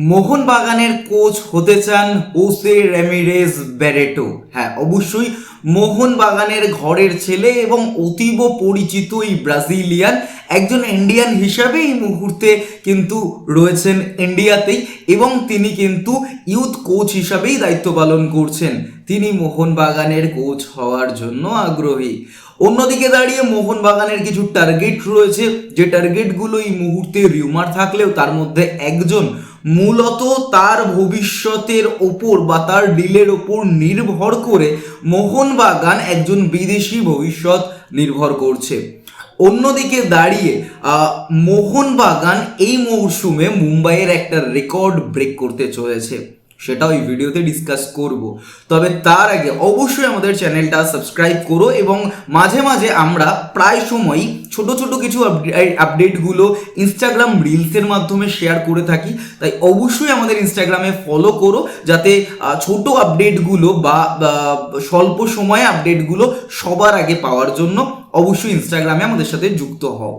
মোহনবাগানের কোচ হতে চান ওসে রেমিরেজ ব্যারেটো হ্যাঁ অবশ্যই মোহনবাগানের ঘরের ছেলে এবং অতীব পরিচিত এই ব্রাজিলিয়ান, একজন ইন্ডিয়ান হিসাবে এই মুহূর্তে কিন্তু রয়েছেন ইন্ডিয়াতেই এবং তিনি কিন্তু ইউথ কোচ হিসাবেই দায়িত্ব পালন করছেন। তিনি মোহনবাগানের কোচ হওয়ার জন্য আগ্রহী। অন্যদিকে দাঁড়িয়ে মোহনবাগানের কিছু টার্গেট রয়েছে। যে টার্গেটগুলো এই মুহূর্তে রিউমার থাকলেও তার মধ্যে একজন মূলত তার ভবিষ্যতের ওপর বা তার ডিলের ওপর নির্ভর করে মোহনবাগান একজন বিদেশি ভবিষ্যৎ নির্ভর করছে। অন্যদিকে দাঁড়িয়ে মোহনবাগান এই মৌসুমে মুম্বাইয়ের একটা রেকর্ড ব্রেক করতে চলেছে। সেটাও এই ভিডিওতে ডিসকাস করব। তবে তার আগে অবশ্যই আমাদের চ্যানেলটা সাবস্ক্রাইব করো এবং মাঝে মাঝে আমরা প্রায় সময়ই ছোট ছোট কিছু আপডেটগুলো ইনস্টাগ্রাম রিলসের মাধ্যমে শেয়ার করে থাকি। তাই অবশ্যই আমাদের ইনস্টাগ্রামে ফলো করো যাতে ছোট আপডেটগুলো বা স্বল্প সময়ে আপডেটগুলো সবার আগে পাওয়ার জন্য অবশ্যই ইনস্টাগ্রামে আমাদের সাথে যুক্ত হও।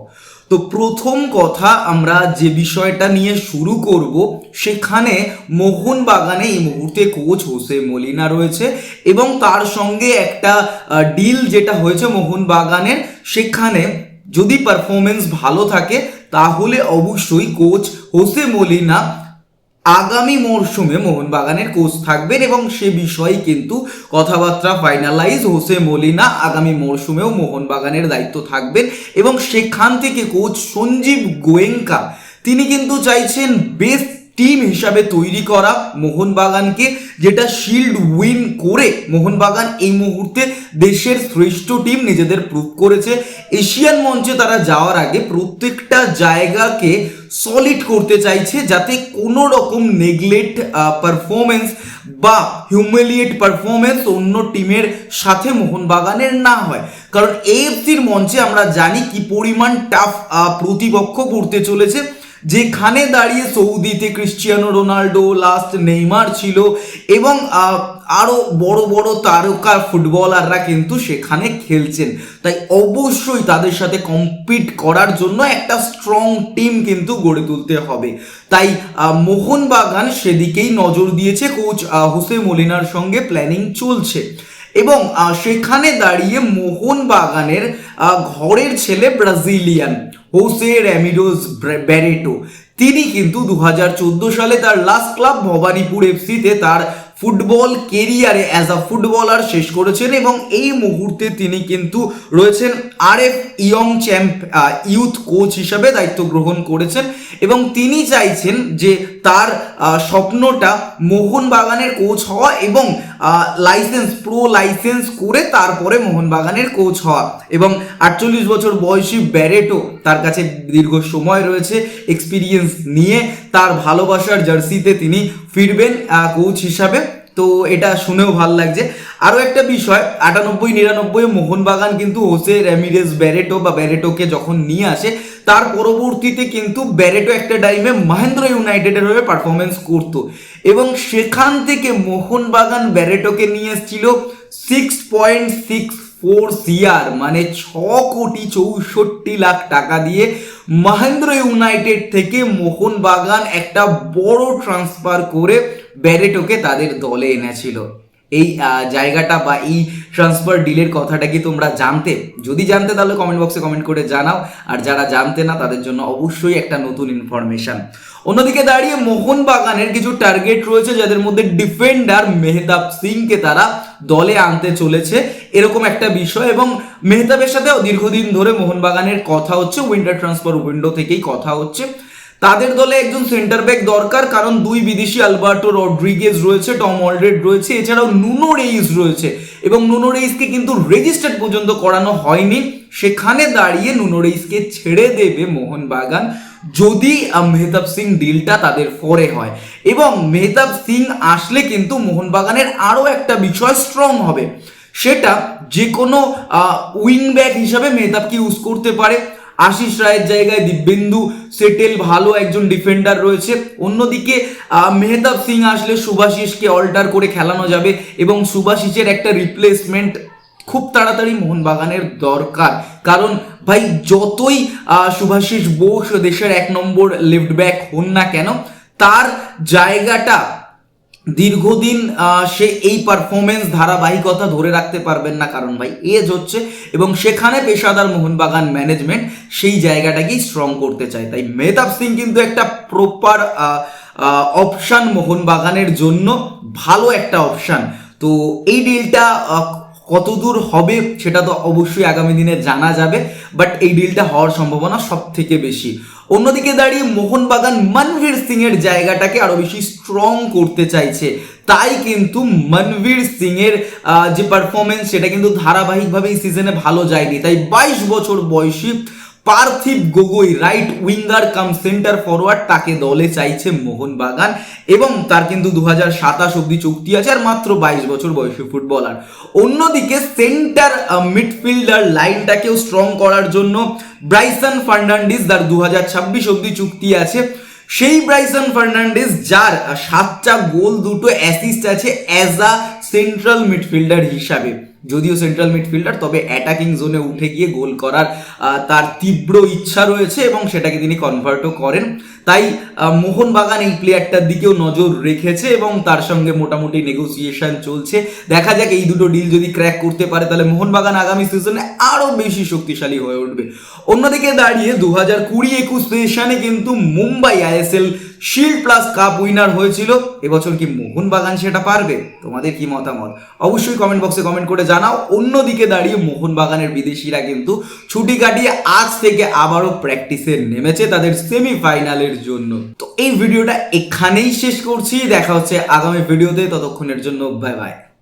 তো প্রথম কথা আমরা যে বিষয়টা নিয়ে শুরু করব, সেখানে মোহন বাগানে এই মুহূর্তে কোচ হোসে মলিনা রয়েছে এবং তার সঙ্গে একটা ডিল যেটা হয়েছে মোহন বাগানের সেখানে যদি পারফরমেন্স ভালো থাকে, তাহলে অবশ্যই কোচ হোসে মলিনা আগামী মরশুমে মোহনবাগানের কোচ থাকবেন এবং সে বিষয়ে কিন্তু কথাবার্তা ফাইনালাইজ হোসে মলিনা আগামী মরশুমেও মোহনবাগানের দায়িত্ব থাকবেন এবং সেখান থেকে কোচ সঞ্জীব গোয়েঙ্কা, তিনি কিন্তু চাইছেন বেস্ট টিম হিসাবে তৈরি করা মোহনবাগানকে, যেটা শিল্ড উইন করে মোহনবাগান এই মুহূর্তে দেশের শ্রেষ্ঠ টিম নিজেদের প্রুভ করেছে। এশিয়ান মঞ্চে তারা যাওয়ার আগে প্রত্যেকটা জায়গাকে সলিড করতে চাইছে যাতে কোনো রকম নেগলেক্ট পারফরমেন্স বা হিউমিলিয়েট পারফরমেন্স অন্য টিমের সাথে মোহনবাগানের না হয়। কারণ এএফসির মঞ্চে আমরা জানি কি পরিমাণ টাফ প্রতিপক্ষ করতে চলেছে। যেখানে দাঁড়িয়ে সৌদিতে ক্রিশ্চিয়ানো রোনাল্ডো লাস্ট নেইমার ছিল এবং আরও আরও বড় বড় তারকা ফুটবলাররা কিন্তু সেখানে খেলছেন। তাই অবশ্যই তাদের সাথে কম্পিট করার জন্য একটা স্ট্রং টিম কিন্তু গড়ে তুলতে হবে। তাই মোহনবাগান সেদিকেই নজর দিয়েছে কোচ হোসে মলিনার সঙ্গে প্ল্যানিং চলছে। এবং সেখানে দাঁড়িয়ে মোহনবাগানের ঘরের ছেলে ব্রাজিলিয়ান। Jose র্যামিডোস Barreto. তিনি কিন্তু দু হাজার চোদ্দ সালে তার লাস্ট ক্লাব ভবানীপুর এফসিতে তার ফুটবল কেরিয়ারে অ্যাজ আ ফুটবলার শেষ করেছেন এবং এই মুহূর্তে তিনি কিন্তু রয়েছেন R F young champ youth coach হিসাবে দায়িত্ব গ্রহণ করেছেন এবং তিনি চাইছেন যে তার স্বপ্নটা মোহনবাগানের কোচ হওয়া এবং লাইসেন্স প্রো লাইসেন্স করে তারপরে মোহনবাগানের কোচ হওয়া এবং আটচল্লিশ বছর বয়সী ব্যারেটো তার কাছে দীর্ঘ সময় রয়েছে এক্সপিরিয়েন্স নিয়ে, তার ভালোবাসার জার্সিতে তিনি ফিরবেন কোচ হিসাবে। তো এটা শুনেও ভালো লাগছে। আরও একটা বিষয়, আটানব্বই, নিরানব্বই মোহনবাগান কিন্তু হোসে র্যামিরেজ ব্যারেটো বা ব্যারেটোকে যখন নিয়ে আসে, তার পরবর্তীতে কিন্তু ব্যারেটো একটা টাইমে মহেন্দ্র ইউনাইটেডের হয়ে পারফরমেন্স করতো। এবং সেখান থেকে মোহনবাগান ব্যারেটোকে নিয়ে এসেছিল six point six four year মানে ছ কোটি চৌষট্টি লাখ টাকা দিয়ে মহেন্দ্র ইউনাইটেড থেকে মোহনবাগান একটা বড় ট্রান্সফার করে ব্যারেটোকে তাদের দলে এনেছিল। এই জায়গাটা বা এই ট্রান্সফার ডিলের কথাটা কি তোমরা জানতে? যদি জানতে, তাহলে কমেন্ট বক্সে কমেন্ট করে জানাও। আর যারা জানতে না, তাদের জন্য অবশ্যই একটা নতুন ইনফরমেশন অন্যদিকে দাঁড়িয়ে মোহনবাগানের কিছু টার্গেট রয়েছে, যাদের মধ্যে ডিফেন্ডার মেহতাব সিংকে তারা দলে আনতে চলেছে। এরকম একটা বিষয় এবং মেহতাবের সাথে দীর্ঘদিন ধরে মোহনবাগানের কথা হচ্ছে উইন্টার ট্রান্সফার উইন্ডো থেকেই কথা হচ্ছে। তাদের দলে একজন সেন্টার ব্যাক দরকার, কারণ দুই বিদেশি আলবার্টো রড্রিগেজ রয়েছে, টম অলরেড রয়েছে, এছাড়াও নুনো রেইস রয়েছে এবং নুনো রেইসকে কিন্তু রেজিস্টার্ড পর্যন্ত করানো হয়নি। সেখানে দাঁড়িয়ে নুনো রেইসকে ছেড়ে দেবে মোহনবাগান যদি মেহতাব সিং ডিলটা তাদের ফরে হয়। এবং মেহতাব সিং আসলে কিন্তু মোহনবাগানের আরও একটা বিষয় স্ট্রং হবে। সেটা যে কোনো উইং ব্যাক হিসাবে মেহতাবকে ইউজ করতে পারে। আশিস রায়ের জায়গায় দিব্যেন্দু সেটেল ভালো একজন ডিফেন্ডার রয়েছে। অন্যদিকে মেহতাব সিং আসলে সুভাশিসকে অল্টার করে খেলানো যাবে এবং সুভাশিসের একটা রিপ্লেসমেন্ট খুব তাড়াতাড়ি মোহনবাগানের দরকার। কারণ ভাই যতই আহ, সুভাশিস বোস দেশের এক নম্বর লেফট ব্যাক হন না কেন তার জায়গাটা দীর্ঘদিন সে এই পারফরমেন্স ধারাবাহিকতা ধরে রাখতে পারবেন না কারণ ভাই এজ হচ্ছে এবং সেখানে পেশাদার মোহনবাগান ম্যানেজমেন্ট সেই জায়গাটাকেই স্ট্রং করতে চায়। তাই মেহতাব সিং কিন্তু একটা প্রপার অপশান মোহনবাগানের জন্য ভালো একটা অপশান তো এই ডিলটা কতদূর হবে সেটা তো অবশ্যই আগামী দিনে জানা যাবে বাট এই ডিলটা হওয়ার সম্ভাবনা সব থেকে বেশি। অন্যদিকে দাঁড়িয়ে মোহনবাগান মনভীর সিং এর জায়গাটাকে আরও বেশি স্ট্রং করতে চাইছে। তাই কিন্তু মনভীর সিং এর যে পারফরমেন্স সেটা কিন্তু ধারাবাহিকভাবে এই সিজনে ভালো যায়নি। তাই বাইশ বছর বয়সী Parthib Gogoi right winger cum centre forward তাকে দলে চাইছে মোহনবাগান এবং তার কিন্তু দু হাজার সাতাশ অব্দি চুক্তি আছে আর মাত্র বাইশ বছর বয়সী ফুটবলার অন্যদিকে সেন্টার মিডফিল্ডার লাইনটাকেও স্ট্রং করার জন্য ব্রাইসন ফার্নান্ডিস যার দু হাজার ছাব্বিশ অব্দি চুক্তি আছে। সেই ব্রাইসন ফার্নান্ডেস যার সাতটা গোল, দুটো অ্যাসিস্ট আছে অ্যাজ আ সেন্ট্রাল মিডফিল্ডার হিসাবে। যদিও সেন্ট্রাল মিডফিল্ডার তবে অ্যাটাকিং জোনে উঠে গিয়ে গোল করার তার তীব্র ইচ্ছা রয়েছে এবং সেটাকে তিনি কনভার্টও করেন। তাই মোহনবাগান এই প্লেয়ারটার দিকেও নজর রেখেছে এবং তার সঙ্গে মোটামুটি নেগোসিয়েশন চলছে। দেখা যাক এই দুটো ডিল যদি ক্র্যাক করতে পারে, তাহলে মোহনবাগান আগামী সিজনে আরও বেশি শক্তিশালী হয়ে উঠবে। অন্যদিকে দাঁড়িয়ে দু হাজার কুড়ি একুশ সেশনে কিন্তু Mumbai ISL shield plus cup winner হয়েছিল। এবছর কি মোহনবাগান সেটা পারবে? তোমাদের কি মতামত? অবশ্যই কমেন্ট বক্সে কমেন্ট করে জানাও। অন্যদিকে দাঁড়িয়ে মোহনবাগানের বিদেশিরা কিন্তু ছুটি কাটিয়ে আজ থেকে আবারও প্র্যাকটিসে নেমেছে তাদের সেমিফাইনালের জন্য। তো এই ভিডিওটা এখানেই শেষ করছি। দেখা হচ্ছে আগামী ভিডিওতে ততক্ষণের জন্য বাই বাই